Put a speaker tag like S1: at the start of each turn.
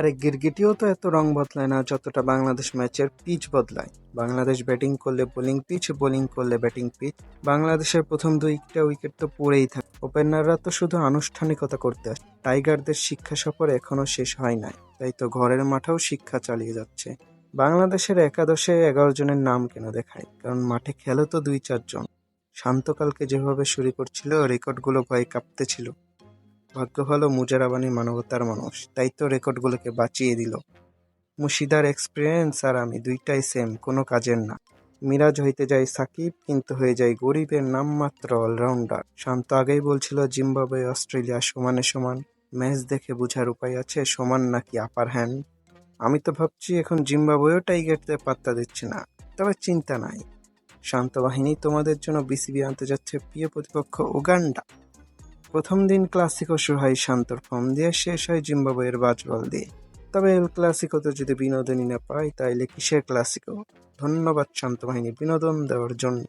S1: আরে গিরগিটিও তো এত রং বদলায় না, যতটা বাংলাদেশ ম্যাচের পিচ বদলায়। বাংলাদেশ ব্যাটিং করলে বোলিং পিচ, বোলিং করলে ব্যাটিং পিচ। বাংলাদেশের প্রথম দুইটা উইকেট তো পড়েই থাকে। ওপেনাররা তো শুধু আনুষ্ঠানিকতা করতে আসে। টাইগারদের শিক্ষা সফর এখনও শেষ হয় নাই, তাই তো ঘরের মাঠেও শিক্ষা চালিয়ে যাচ্ছে। বাংলাদেশের একাদশে এগারো জনের নাম কেন দেখায়? কারণ মাঠে খেলে তো দুই চারজন। শান্তকালকে যেভাবে শুরু করছিল, রেকর্ডগুলো ভয়ে কাঁপতেছিল। ভাগ্য ভালো মুজারাবানি মানবতার মানুষ। তাই তো রেকর্ডগুলোকে বাঁচিয়ে দিল। মুশিদার এক্সপিরিয়েন্স আর আমি দুইটাই সেম কোনো কাজের না। মিরাজ হইতে যায় সাকিব, কিন্তু হয়ে যায় গরিবের নামমাত্র অলরাউন্ডার শান্ত আগেই বলছিল, জিম্বাবুয়ে, অস্ট্রেলিয়া সমানে সমান। ম্যাচ দেখে বোঝার উপায় আছে, সমান নাকি আপার হ্যান্ড আমি তো ভাবছি, এখন জিম্বাবুয়েও টাইগারদের পাত্তা দিচ্ছে না। তবে চিন্তা নাই। শান্ত বাহিনী তোমাদের জন্য বিসিবি আনতে যাচ্ছে প্রিয় প্রতিপক্ষ উগান্ডা। প্রথম দিন ক্লাসিকো শুরু হয় শান্তর ফর্ম দিয়ে শেষ হয় জিম্বাবুয়ের বাজবল দিয়ে। তবে এল ক্লাসিকোতে যদি বিনোদনই না পাই তাইলে কিসের ক্লাসিকো? ধন্যবাদ শান্ত বাহিনী বিনোদন দেওয়ার জন্য।